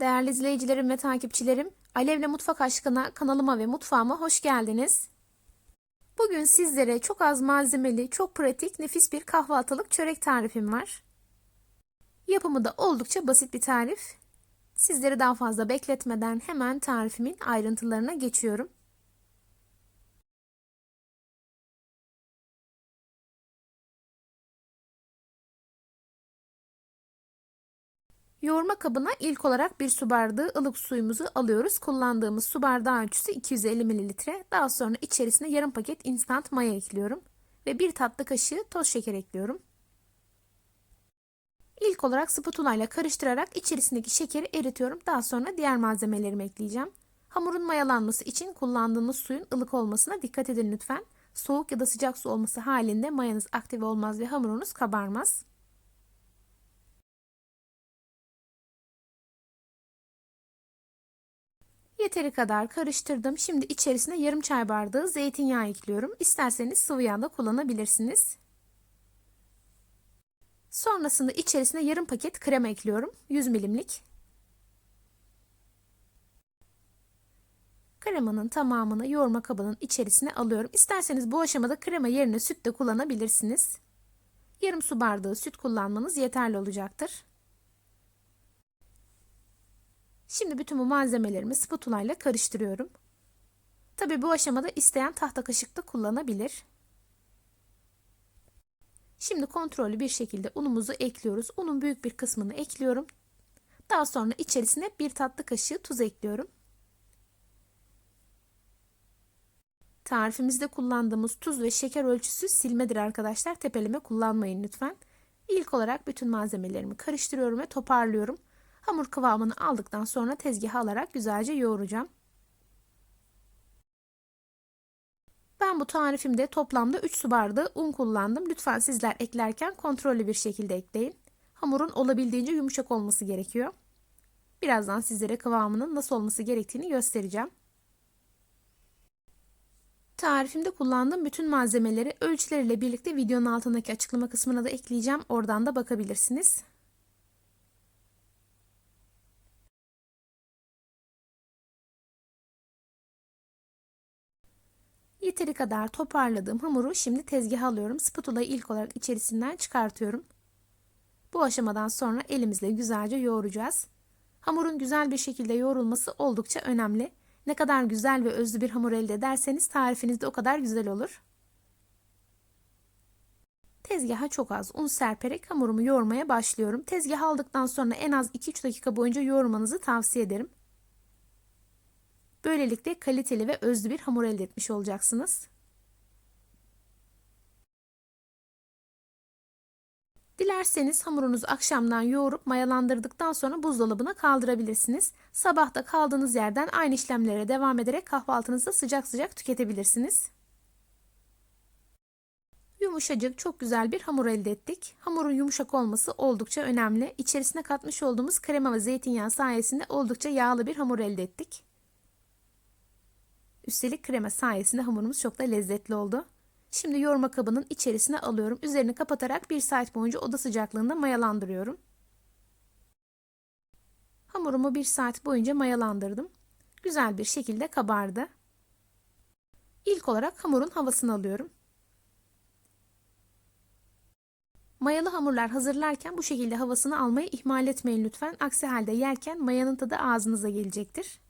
Değerli izleyicilerim ve takipçilerim, Alevle Mutfak Aşkına kanalıma ve mutfağıma hoş geldiniz. Bugün sizlere çok az malzemeli, çok pratik, nefis bir kahvaltılık çörek tarifim var. Yapımı da oldukça basit bir tarif. Sizleri daha fazla bekletmeden hemen tarifimin ayrıntılarına geçiyorum. Yoğurma kabına ilk olarak bir su bardağı ılık suyumuzu alıyoruz. Kullandığımız su bardağı ölçüsü 250 ml. Daha sonra içerisine yarım paket instant maya ekliyorum. Ve bir tatlı kaşığı toz şeker ekliyorum. İlk olarak spatula ile karıştırarak içerisindeki şekeri eritiyorum. Daha sonra diğer malzemelerimi ekleyeceğim. Hamurun mayalanması için kullandığımız suyun ılık olmasına dikkat edin lütfen. Soğuk ya da sıcak su olması halinde mayanız aktive olmaz ve hamurunuz kabarmaz. Yeteri kadar karıştırdım. Şimdi içerisine yarım çay bardağı zeytinyağı ekliyorum. İsterseniz sıvı yağ da kullanabilirsiniz. Sonrasında içerisine yarım paket krema ekliyorum. 100 milimlik. Kremanın tamamını yoğurma kabının içerisine alıyorum. İsterseniz bu aşamada krema yerine süt de kullanabilirsiniz. Yarım su bardağı süt kullanmanız yeterli olacaktır. Şimdi bütün bu malzemelerimi spatula ile karıştırıyorum. Tabi bu aşamada isteyen tahta kaşık da kullanabilir. Şimdi kontrollü bir şekilde unumuzu ekliyoruz. Unun büyük bir kısmını ekliyorum. Daha sonra içerisine bir tatlı kaşığı tuz ekliyorum. Tarifimizde kullandığımız tuz ve şeker ölçüsü silmedir arkadaşlar. Tepeleme kullanmayın lütfen. İlk olarak bütün malzemelerimi karıştırıyorum ve toparlıyorum. Hamur kıvamını aldıktan sonra tezgaha alarak güzelce yoğuracağım. Ben bu tarifimde toplamda 3 su bardağı un kullandım. Lütfen sizler eklerken kontrollü bir şekilde ekleyin. Hamurun olabildiğince yumuşak olması gerekiyor. Birazdan sizlere kıvamının nasıl olması gerektiğini göstereceğim. Tarifimde kullandığım bütün malzemeleri ölçüleriyle birlikte videonun altındaki açıklama kısmına da ekleyeceğim. Oradan da bakabilirsiniz. Yeteri kadar toparladığım hamuru şimdi tezgaha alıyorum. Spatulayı ilk olarak içerisinden çıkartıyorum. Bu aşamadan sonra elimizle güzelce yoğuracağız. Hamurun güzel bir şekilde yoğrulması oldukça önemli. Ne kadar güzel ve özlü bir hamur elde ederseniz tarifiniz de o kadar güzel olur. Tezgaha çok az un serperek hamurumu yoğurmaya başlıyorum. Tezgaha aldıktan sonra en az 2-3 dakika boyunca yoğurmanızı tavsiye ederim. Böylelikle kaliteli ve özlü bir hamur elde etmiş olacaksınız. Dilerseniz hamurunuzu akşamdan yoğurup mayalandırdıktan sonra buzdolabına kaldırabilirsiniz. Sabahta kaldığınız yerden aynı işlemlere devam ederek kahvaltınızda sıcak sıcak tüketebilirsiniz. Yumuşacık çok güzel bir hamur elde ettik. Hamurun yumuşak olması oldukça önemli. İçerisine katmış olduğumuz krema ve zeytinyağı sayesinde oldukça yağlı bir hamur elde ettik. Üstelik krema sayesinde hamurumuz çok da lezzetli oldu. Şimdi yoğurma kabının içerisine alıyorum. Üzerini kapatarak 1 saat boyunca oda sıcaklığında mayalandırıyorum. Hamurumu 1 saat boyunca mayalandırdım. Güzel bir şekilde kabardı. İlk olarak hamurun havasını alıyorum. Mayalı hamurlar hazırlarken bu şekilde havasını almayı ihmal etmeyin lütfen. Aksi halde yerken mayanın tadı ağzınıza gelecektir.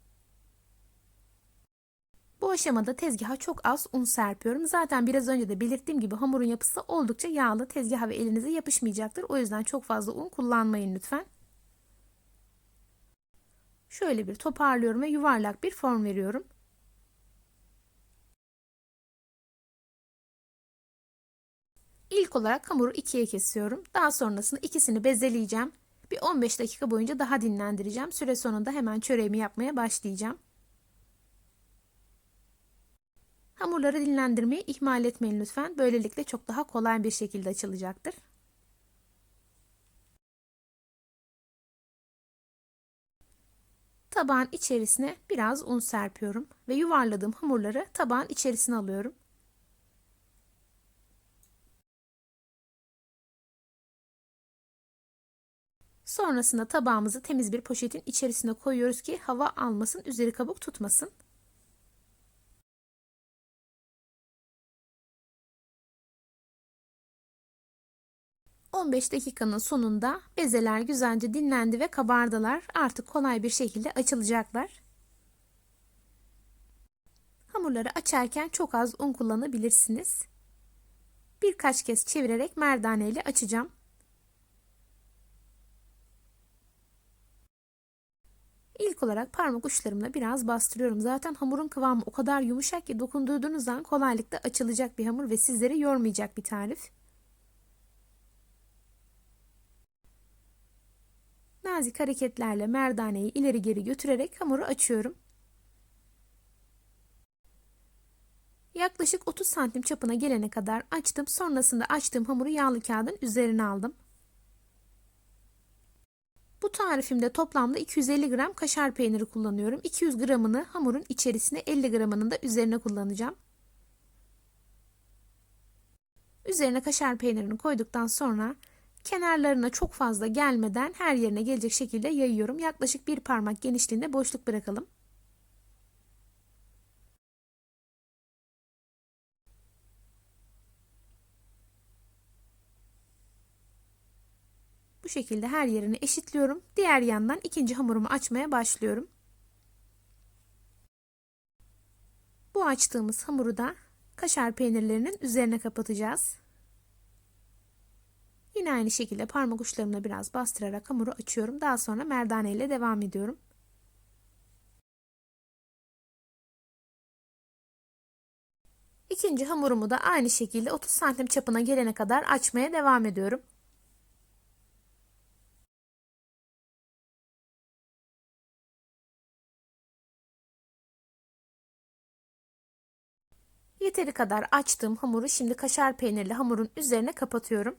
Bu aşamada tezgaha çok az un serpiyorum. Zaten biraz önce de belirttiğim gibi hamurun yapısı oldukça yağlı. Tezgaha ve elinize yapışmayacaktır. O yüzden çok fazla un kullanmayın lütfen. Şöyle bir toparlıyorum ve yuvarlak bir form veriyorum. İlk olarak hamuru ikiye kesiyorum. Daha sonrasında ikisini bezeleyeceğim. Bir 15 dakika boyunca daha dinlendireceğim. Süre sonunda hemen çöreğimi yapmaya başlayacağım. Hamurları dinlendirmeyi ihmal etmeyin lütfen. Böylelikle çok daha kolay bir şekilde açılacaktır. Tabağın içerisine biraz un serpiyorum ve yuvarladığım hamurları tabağın içerisine alıyorum. Sonrasında tabağımızı temiz bir poşetin içerisine koyuyoruz ki hava almasın, üzeri kabuk tutmasın. ...15 dakikanın sonunda bezeler güzelce dinlendi ve kabardılar. Artık kolay bir şekilde açılacaklar. Hamurları açarken çok az un kullanabilirsiniz. Birkaç kez çevirerek merdane ile açacağım. İlk olarak parmak uçlarımla biraz bastırıyorum. Zaten hamurun kıvamı o kadar yumuşak ki dokundurduğunuz zaman kolaylıkla açılacak bir hamur ve sizleri yormayacak bir tarif. Nazik hareketlerle merdaneyi ileri geri götürerek hamuru açıyorum. Yaklaşık 30 santim çapına gelene kadar açtım. Sonrasında açtığım hamuru yağlı kağıdın üzerine aldım. Bu tarifimde toplamda 250 gram kaşar peyniri kullanıyorum. 200 gramını hamurun içerisine 50 gramının da üzerine kullanacağım. Üzerine kaşar peynirini koyduktan sonra kenarlarına çok fazla gelmeden her yerine gelecek şekilde yayıyorum. Yaklaşık bir parmak genişliğinde boşluk bırakalım. Bu şekilde her yerini eşitliyorum. Diğer yandan ikinci hamurumu açmaya başlıyorum. Bu açtığımız hamuru da kaşar peynirlerinin üzerine kapatacağız. Yine aynı şekilde parmak uçlarımla biraz bastırarak hamuru açıyorum. Daha sonra merdane ile devam ediyorum. İkinci hamurumu da aynı şekilde 30 santim çapına gelene kadar açmaya devam ediyorum. Yeteri kadar açtığım hamuru şimdi kaşar peynirli hamurun üzerine kapatıyorum.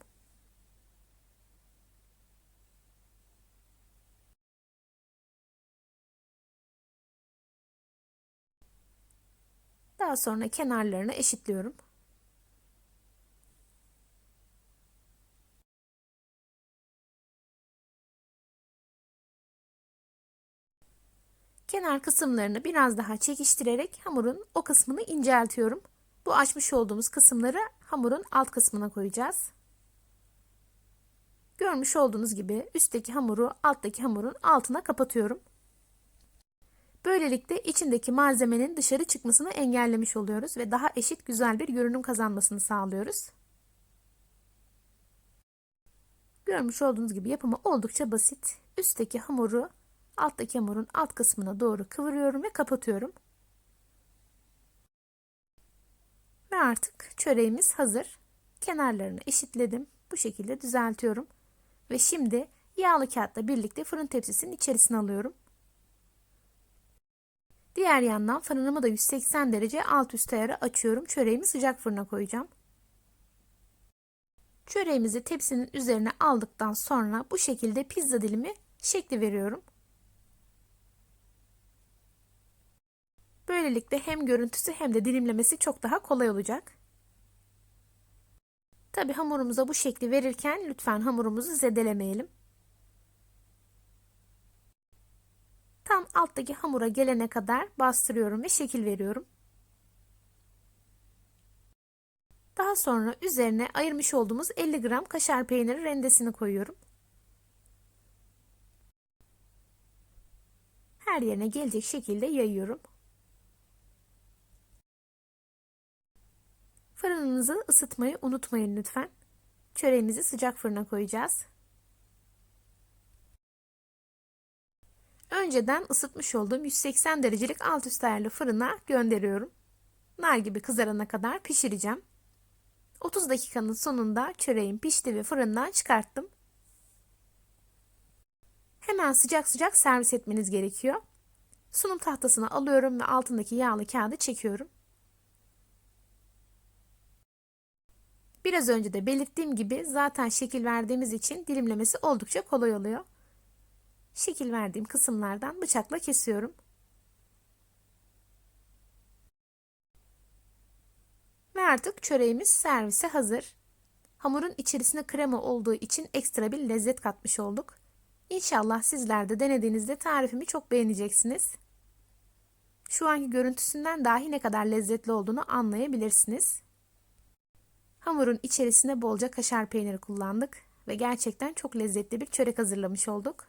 Daha sonra kenarlarını eşitliyorum. Kenar kısımlarını biraz daha çekiştirerek hamurun o kısmını inceltiyorum. Bu açmış olduğumuz kısımları hamurun alt kısmına koyacağız. Görmüş olduğunuz gibi üstteki hamuru alttaki hamurun altına kapatıyorum. Böylelikle içindeki malzemenin dışarı çıkmasını engellemiş oluyoruz ve daha eşit güzel bir görünüm kazanmasını sağlıyoruz. Görmüş olduğunuz gibi yapımı oldukça basit. Üstteki hamuru alttaki hamurun alt kısmına doğru kıvırıyorum ve kapatıyorum. Ve artık çöreğimiz hazır. Kenarlarını eşitledim. Bu şekilde düzeltiyorum. Ve şimdi yağlı kağıtla birlikte fırın tepsisinin içerisine alıyorum. Diğer yandan fırınımı da 180 derece alt üst ayarı açıyorum. Çöreğimi sıcak fırına koyacağım. Çöreğimizi tepsinin üzerine aldıktan sonra bu şekilde pizza dilimi şekli veriyorum. Böylelikle hem görüntüsü hem de dilimlemesi çok daha kolay olacak. Tabi hamurumuza bu şekli verirken lütfen hamurumuzu zedelemeyelim. Tam alttaki hamura gelene kadar bastırıyorum ve şekil veriyorum. Daha sonra üzerine ayırmış olduğumuz 50 gram kaşar peyniri rendesini koyuyorum. Her yerine gelecek şekilde yayıyorum. Fırınınızı ısıtmayı unutmayın lütfen. Çöreğimizi sıcak fırına koyacağız. Önceden ısıtmış olduğum 180 derecelik alt üst ayarlı fırına gönderiyorum. Nar gibi kızarana kadar pişireceğim. 30 dakikanın sonunda çöreğim pişti ve fırından çıkarttım. Hemen sıcak sıcak servis etmeniz gerekiyor. Sunum tahtasını alıyorum ve altındaki yağlı kağıdı çekiyorum. Biraz önce de belirttiğim gibi zaten şekil verdiğimiz için dilimlemesi oldukça kolay oluyor. Şekil verdiğim kısımlardan bıçakla kesiyorum. Ve artık çöreğimiz servise hazır. Hamurun içerisine krema olduğu için ekstra bir lezzet katmış olduk. İnşallah sizler de denediğinizde tarifimi çok beğeneceksiniz. Şu anki görüntüsünden dahi ne kadar lezzetli olduğunu anlayabilirsiniz. Hamurun içerisine bolca kaşar peyniri kullandık ve gerçekten çok lezzetli bir çörek hazırlamış olduk.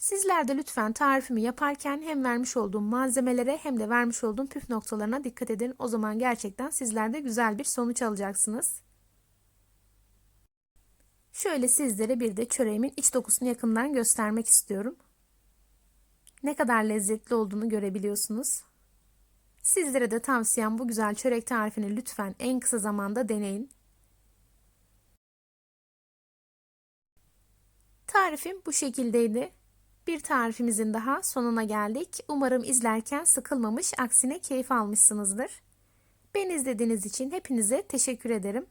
Sizler de lütfen tarifimi yaparken hem vermiş olduğum malzemelere hem de vermiş olduğum püf noktalarına dikkat edin. O zaman gerçekten sizler de güzel bir sonuç alacaksınız. Şöyle sizlere bir de çöreğimin iç dokusunu yakından göstermek istiyorum. Ne kadar lezzetli olduğunu görebiliyorsunuz. Sizlere de tavsiyem bu güzel çörek tarifini lütfen en kısa zamanda deneyin. Tarifim bu şekildeydi. Bir tarifimizin daha sonuna geldik. Umarım izlerken sıkılmamış, aksine keyif almışsınızdır. Beni izlediğiniz için hepinize teşekkür ederim.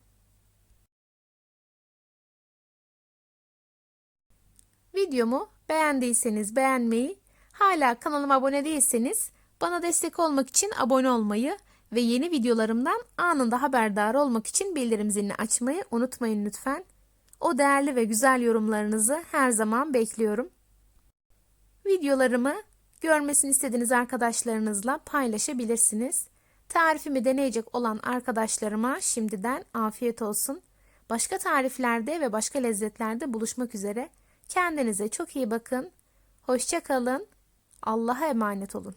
Videomu beğendiyseniz beğenmeyi, hala kanalıma abone değilseniz bana destek olmak için abone olmayı ve yeni videolarımdan anında haberdar olmak için bildirim zilini açmayı unutmayın lütfen. O değerli ve güzel yorumlarınızı her zaman bekliyorum. Videolarımı görmesini istediğiniz arkadaşlarınızla paylaşabilirsiniz. Tarifimi deneyecek olan arkadaşlarıma şimdiden afiyet olsun. Başka tariflerde ve başka lezzetlerde buluşmak üzere. Kendinize çok iyi bakın. Hoşça kalın. Allah'a emanet olun.